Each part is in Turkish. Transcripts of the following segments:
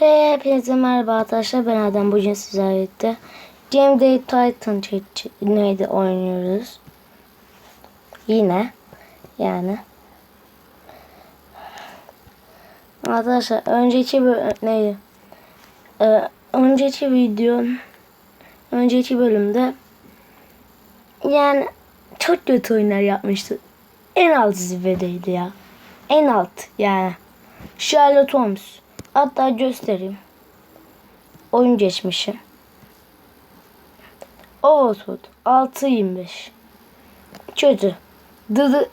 Hepinize merhaba arkadaşlar. Ben Adem. Bugün sizlerle birlikte Game Day Titan neydi oynuyoruz. Yine. Yani. Arkadaşlar önceki neydi? Ee, önceki video önceki bölümde yani çok kötü oyunlar yapmıştı. En alt zirvedeydi ya. En alt yani. Sherlock Holmes. Hatta göstereyim. Oyun geçmişi. Overwood 6.25 Kötü. The, the,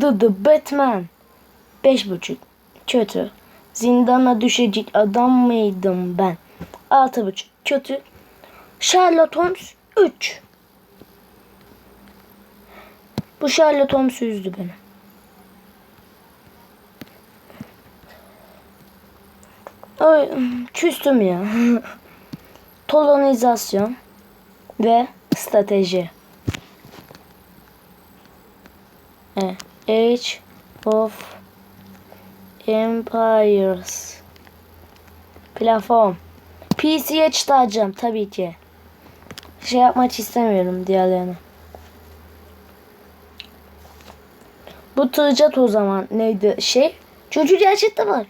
the, the Batman 5.5 Kötü. Zindana düşecek adam mıydım ben? 6.5 Kötü. Sherlock Holmes 3 Bu Sherlock Holmes üzdü beni. Ay, küstüm ya. Kolonizasyon ve strateji. Evet. Age of Empires. Platform. PC'ye çıkaracağım tabii ki. Şey yapmak istemiyorum diğerlerini. Bu tığcat o zaman neydi şey? Çocuk gerçekten var.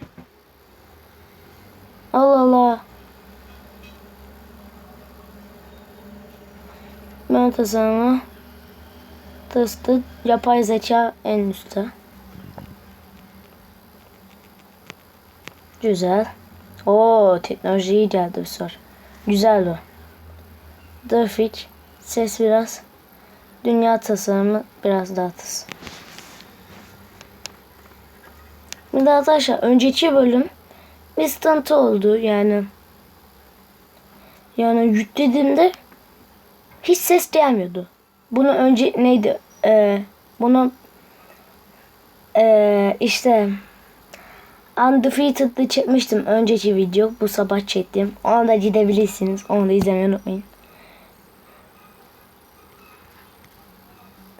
Allah Allah. Ben tasarımı tıstık yapay zeka en üstte. Güzel. Oo teknoloji iyi geldi bu sefer. Güzel o. Grafik, ses biraz. Dünya tasarımı biraz daha. Bir de arkadaşlar önceki bölüm sıkıntı oldu yani. Yani yüklediğimde hiç ses gelmiyordu. Bunu önce neydi? Ee, bunu ee, işte Undefeated'lı çekmiştim önceki video. Bu sabah çektim. Onu da gidebilirsiniz. Onu da izlemeyi unutmayın.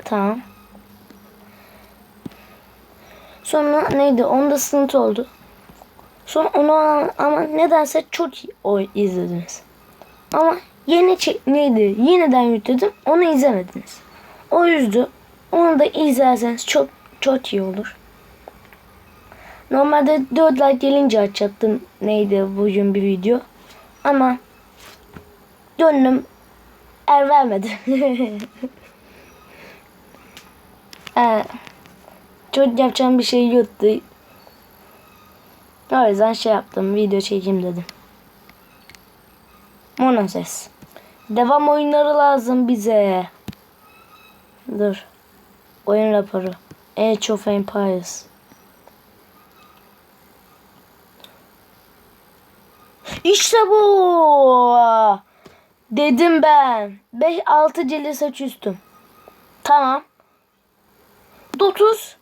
Tamam. Sonra neydi? Onda sıkıntı oldu. Sonra onu ama nedense çok o izlediniz. Ama yeni neydi? Yeniden yükledim. Onu izlemediniz. O yüzden onu da izlerseniz çok çok iyi olur. Normalde 4 like gelince açacaktım neydi bugün bir video. Ama gönlüm er vermedi. ee, çok yapacağım bir şey yoktu. O yüzden şey yaptım. Video çekeyim dedim. Monoses. Devam oyunları lazım bize. Dur. Oyun raporu. Age of Empires. İşte bu. Dedim ben. 5 6 cili saç üstüm. Tamam. 9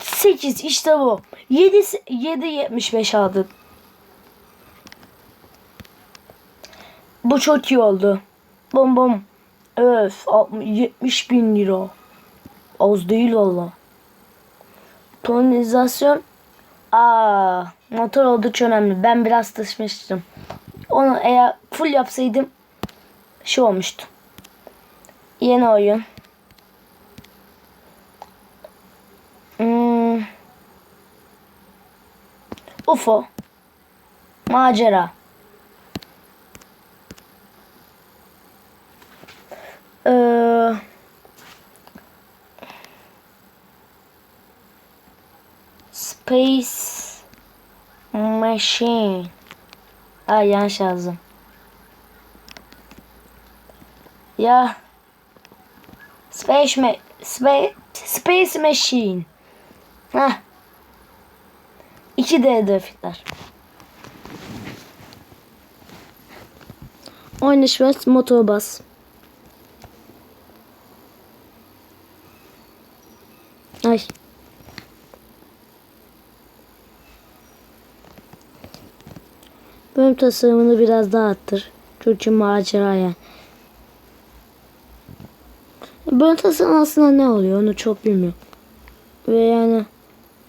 8 işte bu. 7 7 75 aldık. Bu çok iyi oldu. Bom bom. Öf 60 70 bin lira. Az değil valla. Tonizasyon. Aa, motor oldukça önemli. Ben biraz taşmıştım. Onu eğer full yapsaydım şey olmuştu. Yeni oyun. Hmm. UFO. Macera. Ee, Space Machine. Ay yanlış yazdım. Ya Space Ma Space Space Machine. Heh. İki D grafikler. Oynayışmaz motor bas. Ay. Bölüm tasarımını biraz daha arttır. Çünkü macera yani. Bölüm tasarım aslında ne oluyor onu çok bilmiyorum. Ve yani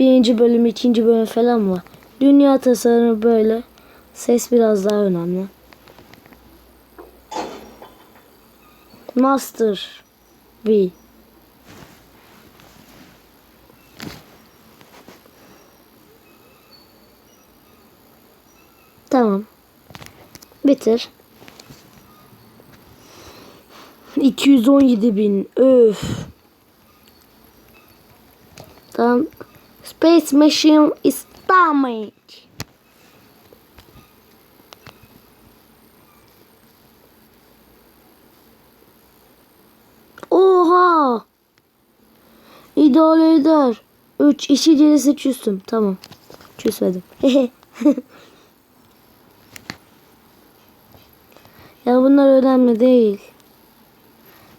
birinci bölüm, ikinci bölüm falan var. Dünya tasarımı böyle. Ses biraz daha önemli. Master V. Tamam. Bitir. 217 bin. Öf. Tamam. Space Machine is damaged. Oha. İdare eder. 3 işi cerisi çüstüm. Tamam. Çüsmedim. ya bunlar önemli değil.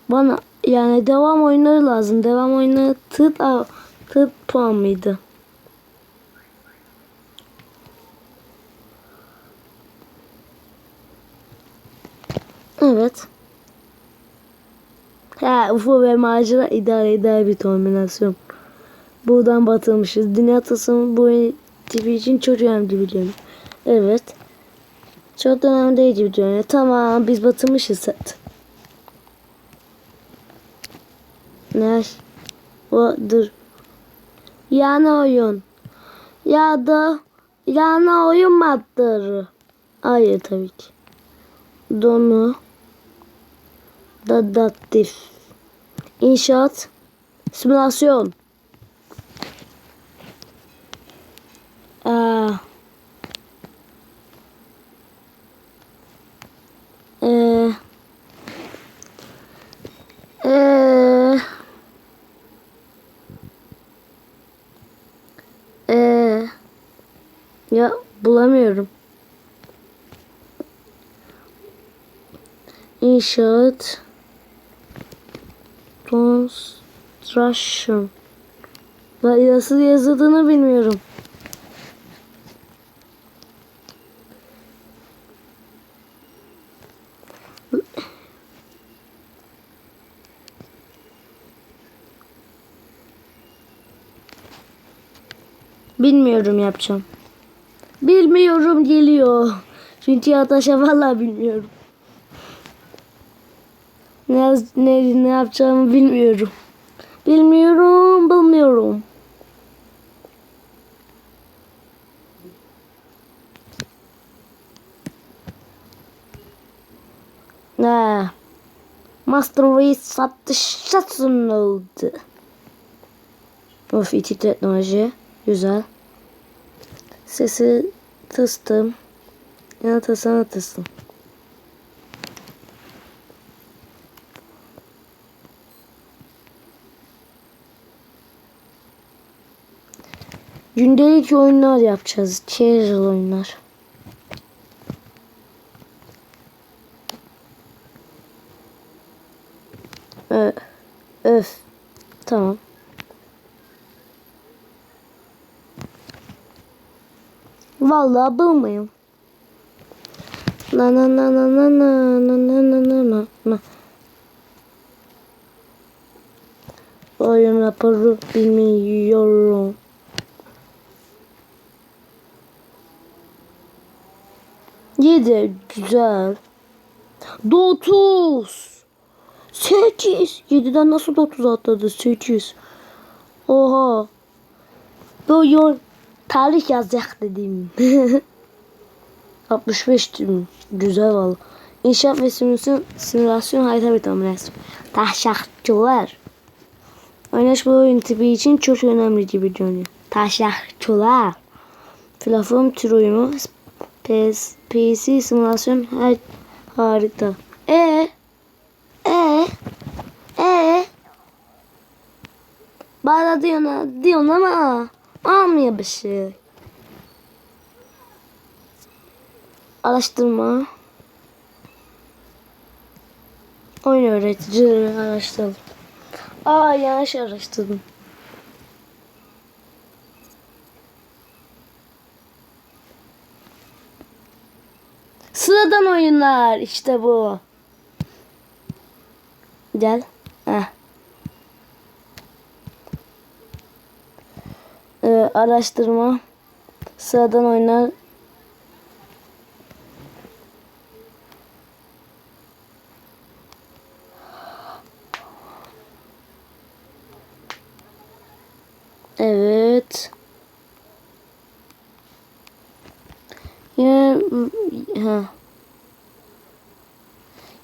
Bana yani devam oyunları lazım. Devam oyunları tıt, tıt puan mıydı? Evet. Ha, UFO ve macera idare eder bir kombinasyon. Buradan batılmışız. Dünya tasarımı bu tipi için çok önemli biliyorum. Evet. Çok önemli değil gibi diyorum. Tamam biz batılmışız zaten. Ne? O dur. Yani oyun. Ya da yani oyun maddeleri. Hayır tabii ki. Donu. Dadaktif. İnşaat. Simülasyon. Aa. Ee, ee, ee, ya bulamıyorum. İnşaat. Construction. Nasıl yazıldığını bilmiyorum. Bilmiyorum yapacağım. Bilmiyorum geliyor. Çünkü Yataş'a valla bilmiyorum. Ne, ne, ne yapacağımı bilmiyorum. Bilmiyorum, bilmiyorum. Ne? Master Race satışa sunuldu. Of iti teknoloji. Güzel. Sesi tıstım. Yanıtasına tıstım. Gündelik oyunlar yapacağız. Casual oyunlar. Ö, öf. Tamam. Vallahi bulmayayım. Na na na na na na na na na na na na. Oyun raporu bilmiyorum. Yedi. Güzel. Dokuz. Sekiz. Yediden nasıl dokuz atladı? Sekiz. Oha. Bu oyun tarih yazacak dedim. 65 tüm. Güzel valla. İnşaat ve simülasyon, simülasyon harita betonlaması. Taşakçılar. Oynaş bu oyun tipi için çok önemli gibi görünüyor. Taşakçılar. Platform tür oyunu. PS, PC simülasyon her harita. E e e bana diyorsun, diyorsun ama almıyor bir şey. Araştırma. Oyun öğreticileri araştırdım. Aa yanlış araştırdım. Sıradan oyunlar işte bu. Gel. Heh. Ee, araştırma. Sıradan oyunlar. Evet. Yine ha.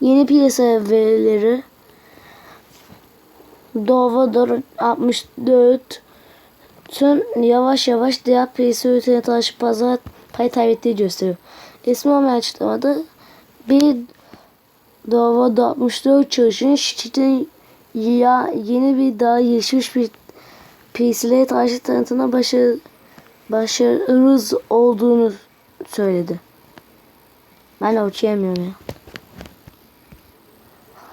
Yeni piyasa verileri Dova 64 Tüm yavaş yavaş diğer piyasa ülkelerine taşıp pazar pay kaybettiği gösteriyor. İsmi olmayan açıklamada bir davada 64 çalışan şirketin ya yeni bir daha gelişmiş bir PC'lere karşı tanıtına başarı, başarısız olduğunu söyledi. Ben okuyamıyorum ya.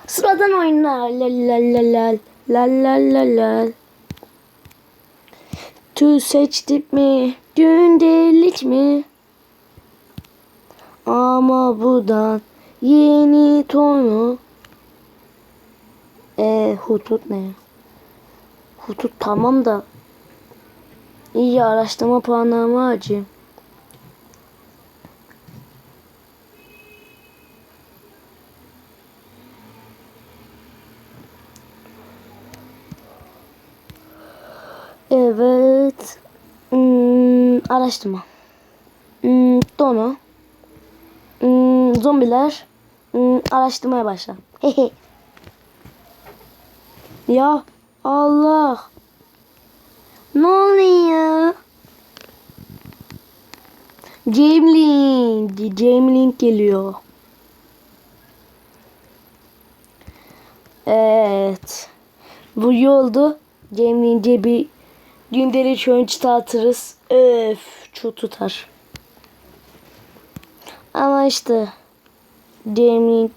Sıradan oyunlar. La la la la la la la la. Tüy seçtik mi? Gündelik mi? Ama buradan yeni tonu. E hutut ne? Hutut tamam da iyi araştırma puanlarımı harcayayım. Evet. Hmm, araştırma. Hmm, donu. Hmm, zombiler. Hmm, araştırmaya başla. ya Allah. Ne oluyor? Jamelink. Jamelink geliyor. Evet. Bu yoldu. Cemliğince bir gündelik oyun çıkartırız. Öf çok tutar. Ama işte Cemliğin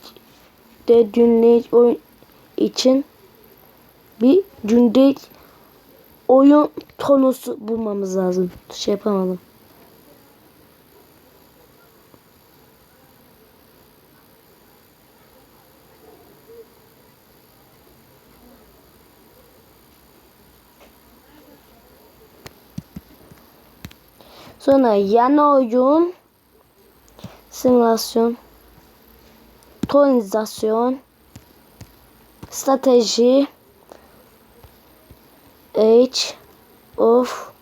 de gündelik oyun için bir gündelik oyun tonusu bulmamız lazım. Şey yapamadım. Sonra yan oyun, simülasyon, kolonizasyon, strateji, Age of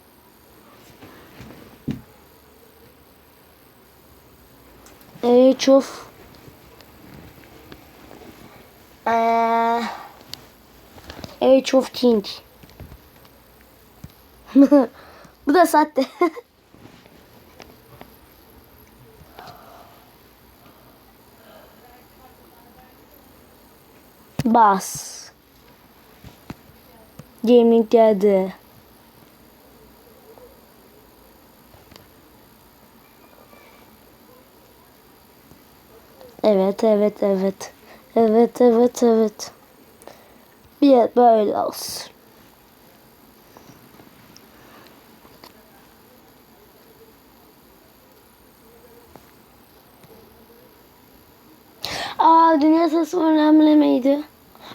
Age of eee Age of King Bu da sahte. Bas. Gaming geldi. Evet, evet, evet. Evet, evet, evet. Bir böyle olsun. Aa dünya sesi önemli miydi?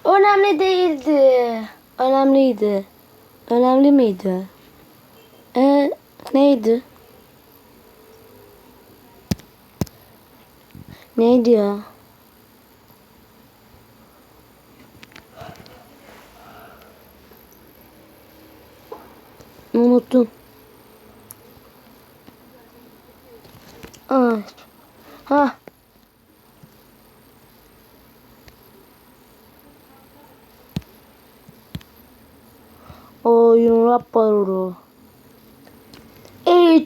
Önemli değildi. Önemliydi. Önemli miydi? E neydi? Neydi ya? Unuttum. Aa. Ha. Oyun raporu.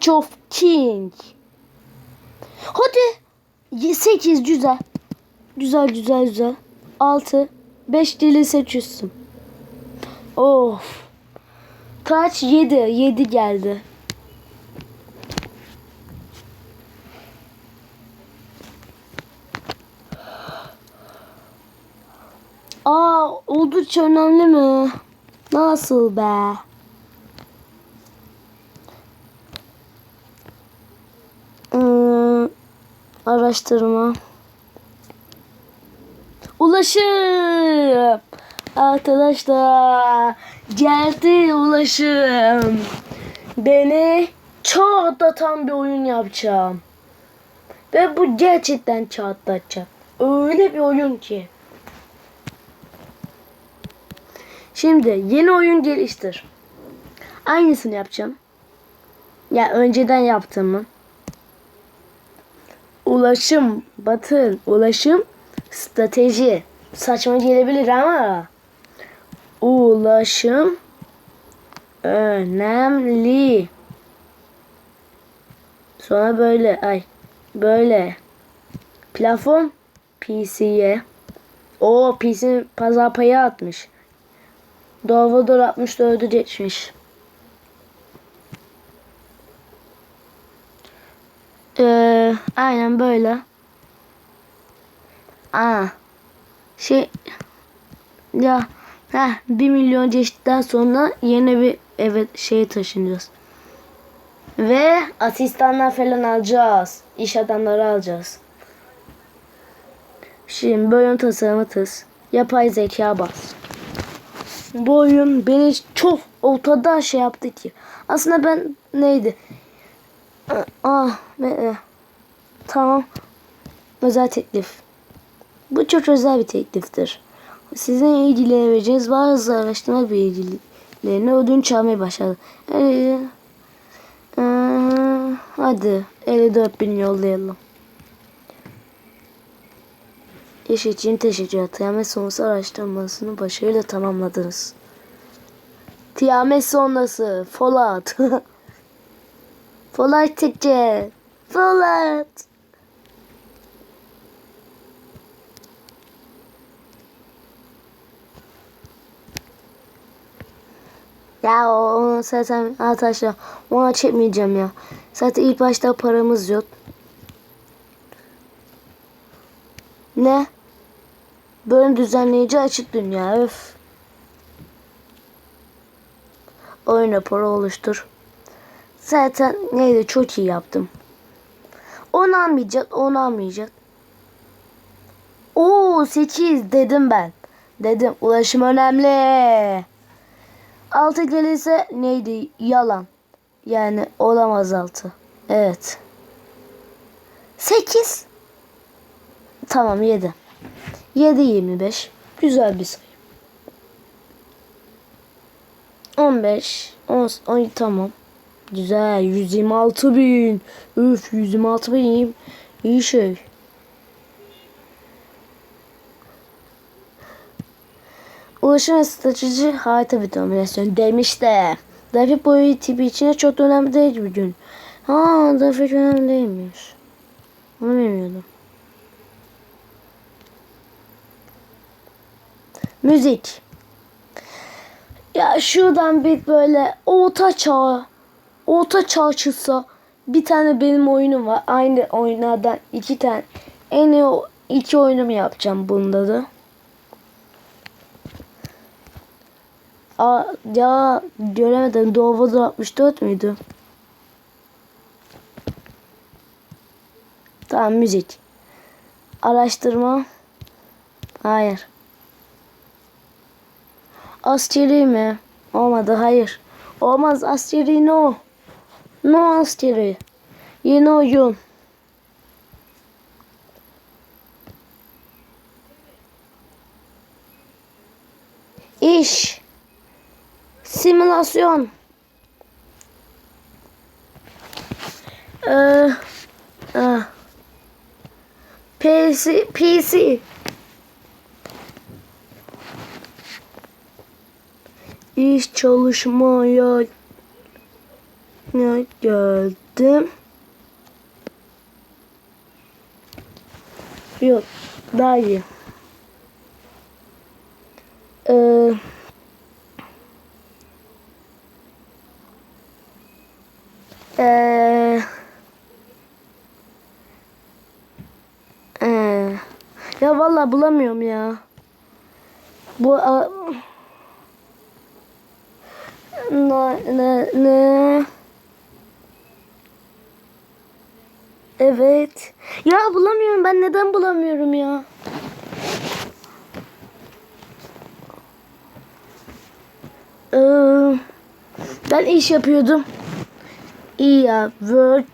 Age of King. Hadi. 8 güzel. Güzel güzel güzel. 6. 5 dili seçiyorsun. Of. Kaç? 7. 7 geldi. Aa, oldukça önemli mi? Nasıl be? Araştırma. Ulaşım. Arkadaşlar geldi ulaşım. Beni çağlatan bir oyun yapacağım. Ve bu gerçekten çağlatacak. Öyle bir oyun ki. Şimdi yeni oyun geliştir. Aynısını yapacağım. Ya önceden yaptığımı. Ulaşım, batın, ulaşım, strateji. Saçma gelebilir ama ulaşım önemli. Sonra böyle ay böyle plafon PC'ye o PC pazar payı atmış. Doğru 64'ü geçmiş. Ee, aynen böyle. Aa, şey ya heh, 1 milyon geçtikten sonra yeni bir eve şeye taşınacağız. Ve asistanlar falan alacağız. İş adamları alacağız. Şimdi oyun tasarımı tız. Yapay zeka bas. Bu oyun beni çok ortada şey yaptı ki. Aslında ben neydi? Ah, ne? Tamam. Özel teklif. Bu çok özel bir tekliftir. Sizin ilgileri vereceğiz. Bazı araştırma bilgilerini ödünç almaya başladı. Ee, ee, hadi 54 bin yollayalım. İş için teşekkür Tiyamet sonrası araştırmasını başarıyla tamamladınız. Tiyamet sonrası Fallout. Fallout Türkçe. Fallout. Ya onu zaten arkadaşlar ona çekmeyeceğim ya. Zaten ilk başta paramız yok. Ne? Bölüm düzenleyici açık dünya. Öf. Oyun raporu oluştur. Zaten neydi çok iyi yaptım. Onu almayacak, onu almayacak. Oo 8 dedim ben. Dedim ulaşım önemli. 6 gelirse neydi? Yalan. Yani olamaz 6. Evet. 8 Tamam 7. 7 25. Güzel bir sayı. 15 10, 10 tamam. Güzel 126 bin. Üf 126 bin iyi, şey. Ulaşım strateji harita bir dominasyon demiş de. Grafik boyu tipi içine çok önemli değil bir gün. Ha grafik önemli değilmiş. Onu bilmiyordum. Müzik. Ya şuradan bir böyle orta çağ, orta çağ çıksa bir tane benim oyunum var. Aynı oyunlardan iki tane. En iyi o- iki oyunumu yapacağım bunda da. Aa, ya göremedim. Doğru 64 müydü? Tamam müzik. Araştırma. Hayır. Askeri mi? Olmadı hayır. Olmaz askeri no. No askeri. Yeni oyun. İş. Simülasyon. Ee, ah. PC, PC. İş çalışmaya ya geldim. Yok, daha iyi. Ee, ee, ee, ya vallahi bulamıyorum ya. Bu a, ne ne ne Evet. Ya bulamıyorum ben neden bulamıyorum ya? Ee, ben iş yapıyordum. İyi ya. Work,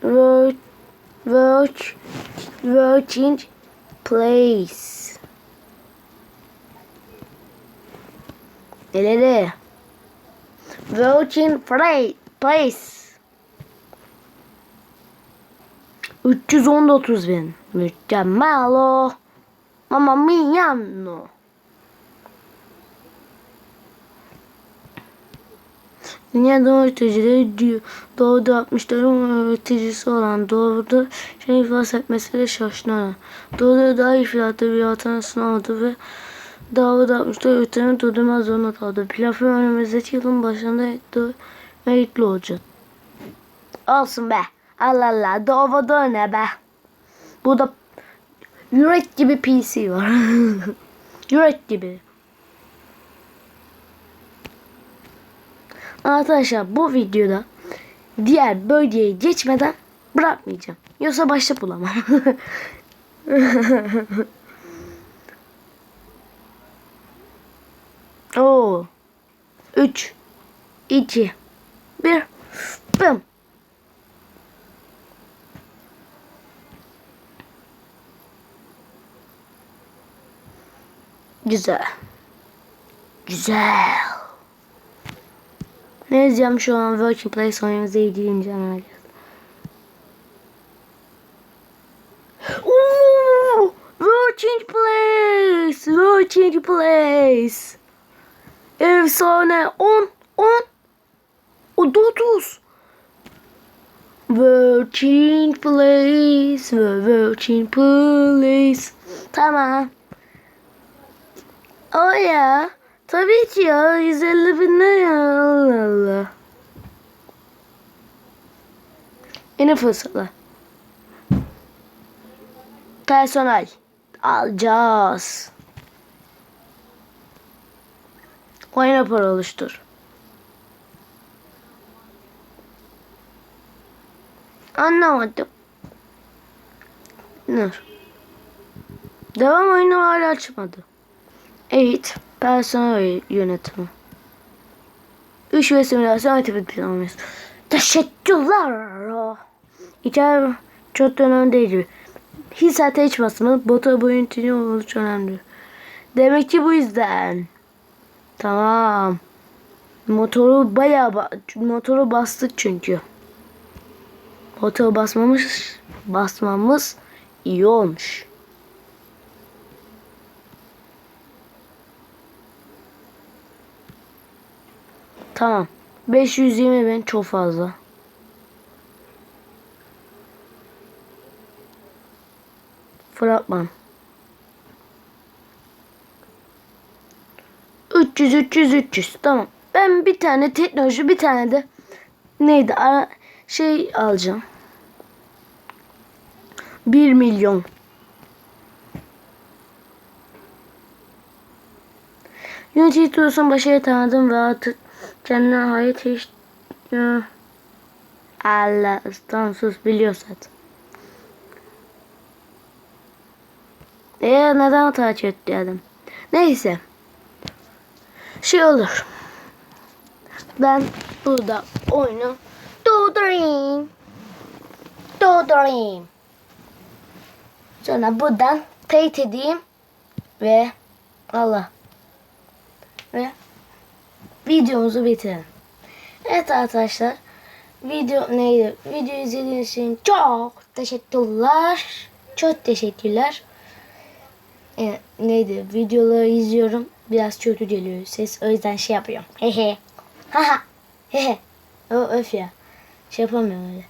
work, work, working place. Elere. Working Place 319 bin. Mükemmel o. Mamma mia no. Dünya Doğu Öğreticileri diyor. Doğu'da 60'ların öğreticisi olan Doğu'da şey iflas etmesiyle şaşırır. Doğu'da daha iflatı bir hatan sınavdı ve Doğu'da 60'da öğretimi durdurmaz zorunda kaldı. Platform önümüzdeki yılın başında meyitli olacak. Olsun be. Allah Allah. Doğu'da ne be. Burada yürek gibi PC var. yürek gibi. Arkadaşlar bu videoda diğer bölgeye geçmeden bırakmayacağım. Yoksa başta bulamam. Oo. 3 2 1 Bım. Güzel. Güzel. Ne yazacağım şu an Working Place oyunumuza herhalde. Ooh, Working Place, Working Place. Efsane 10, 10, o 9. Working Place, Working Place. Tamam. O ya. Tabii ki ya. 150 bin ne ya? Allah Allah. Yeni fırsatlar. Personel. Alacağız. Oyuna para oluştur. Anlamadım. Dur. Devam oyunu hala açmadı. Evet. Personel yönetimi. 3 ve simülasyon aktivite planlaması. Teşekkürler. İçer çok önemli değil. Hiç ateş açmasını bota bu yönetimi olması önemli. Demek ki bu yüzden. Tamam. Motoru bayağı ba- motoru bastık çünkü. Motoru basmamış basmamız iyi olmuş. Tamam. 520 bin çok fazla. Fragman. 300 300 300 tamam. Ben bir tane teknoloji bir tane de neydi ara şey alacağım. 1 milyon. Unity Tools'un başarı tanıdım ve artık kendine ait hiç... Allah tamam sus biliyor zaten. Eee neden takip etti adam? Neyse. Şey olur. Ben burada oyunu durdurayım. Durdurayım. Sonra buradan teyit edeyim. Ve Allah. Ve videomuzu bitirelim. Evet arkadaşlar. Video neydi? Video izlediğiniz için çok teşekkürler. Çok teşekkürler. E, neydi? Videoları izliyorum. Biraz kötü geliyor ses. O yüzden şey yapıyorum. Hehe. Haha. Hehe. O öf ya. Şey yapamıyorum öyle.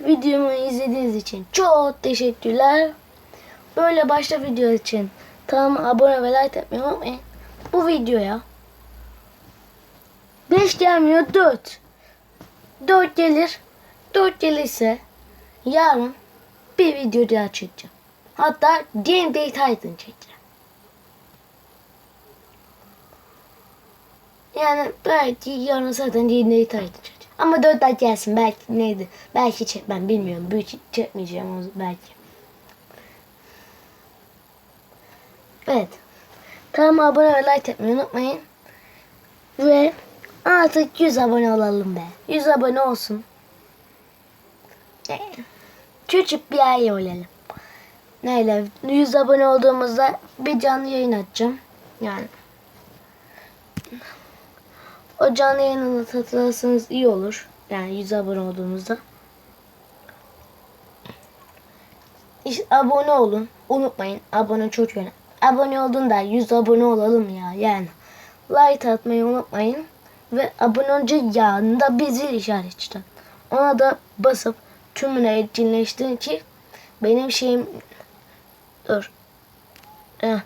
Videomu izlediğiniz için çok teşekkürler. Böyle başka video için kanalıma abone ve like etmeyi unutmayın. Bu videoya 5 gelmiyor 4. 4 gelir. 4 gelirse yarın bir video daha çekeceğim. Hatta D&D Titan çekeceğim. Yani belki yarın zaten D&D Titan çekeceğim. Ama 4 ay gelsin belki neydi. Belki çekmem bilmiyorum. Büyük çekmeyeceğim o belki. Evet. Kanalıma abone ve like etmeyi unutmayın. Ve artık 100 abone olalım be. 100 abone olsun. Küçük bir ay olalım. Neyle 100 abone olduğumuzda bir canlı yayın açacağım. Yani O canlı yayını hatırlarsanız iyi olur. Yani 100 abone olduğumuzda. İşte abone olun. Unutmayın. Abone çok önemli. Abone olun da 100 abone olalım ya. Yani like atmayı unutmayın. Ve abone olunca yanında bir zil işaretçiden. Ona da basıp tümüne etkinleştirin ki benim şeyim dur. Eh.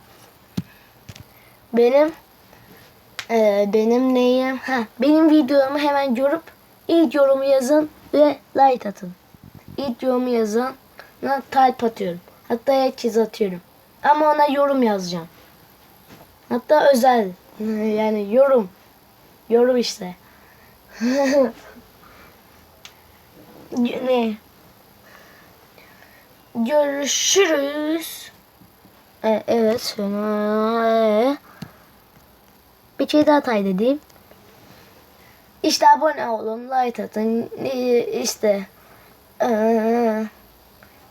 Benim ee, benim neyim? Ha, benim videomu hemen görüp ilk yorumu yazın ve like atın. İlk yorumu yazana kalp atıyorum. Hatta herkes atıyorum. Ama ona yorum yazacağım. Hatta özel. Yani yorum. Yorum işte. ne? Görüşürüz. E, evet. Ee, bir şey daha tay dediğim. İşte abone olun, like atın, e, işte eee,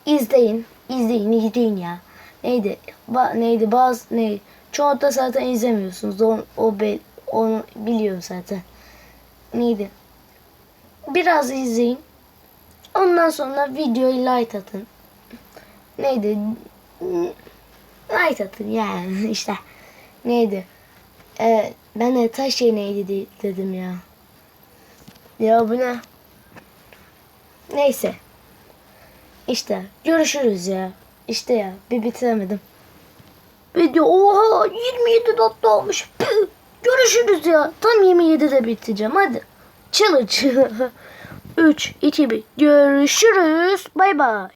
izleyin, izleyin, izleyin ya. Neydi? Ba, neydi? Bazı ne? Çoğu da zaten izlemiyorsunuz. O, o be, onu biliyorum zaten. Neydi? Biraz izleyin. Ondan sonra videoyu like atın. Neydi? Like atın yani işte. Neydi? Ee, ben de taş şey neydi de- dedim ya. Ya bu ne? Neyse. İşte görüşürüz ya. İşte ya bir bitiremedim. Video oha 27 dakika olmuş. Püh, Görüşürüz ya. Tam 27'de biteceğim hadi. Challenge. 3, 2, 1. Görüşürüz. Bay bay.